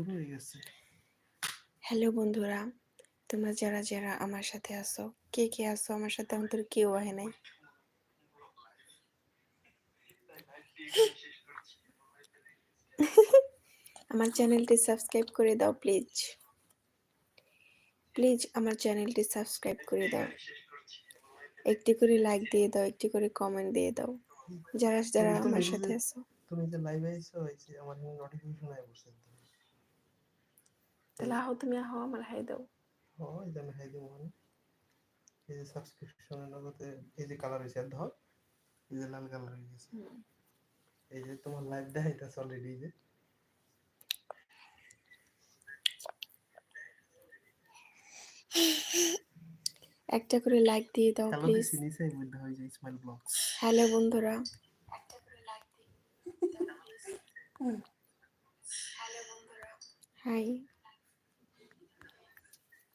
শুরু হয়ে গেছে। হ্যালো বন্ধুরা তোমরা যারা যারা আমার সাথে আছো কে কে আছো? আমার সাথে অন্তর কেউ আহে নাই। আমার চ্যানেলটি সাবস্ক্রাইব করে দাও প্লিজ। প্লিজ আমার চ্যানেলটি সাবস্ক্রাইব করে দাও। একটি করে লাইক দিয়ে দাও একটি করে কমেন্ট দিয়ে দাও। যারা যারা আমার সাথে আছো। তুমি যে লাইভে হইছে আমার নোটিফিকেশন আই বসে তাহলে আহো তুমি আহো আমার হাই দাও ও এই যে আমি হাই দিব মানে এই যে সাবস্ক্রিপশনের লগতে এই যে কালার হইছে ধর এই যে লাল কালার হয়ে গেছে এই যে তোমার লাইভ দেখাইতেছে অলরেডি যে একটা করে লাইক দিয়ে দাও হ্যালো প্লিজ দিছি নিচে মধ্যে হয়ে যায় স্মাইল ব্লগস হ্যালো বন্ধুরা হাই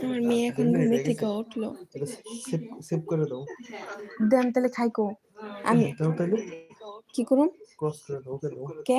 আমার মেয়ে এখন ঘুমে থেকে উঠল সেভ করে দাও দেন তাহলে খাইকো আমি কি করুম ক্রস করে দাও কে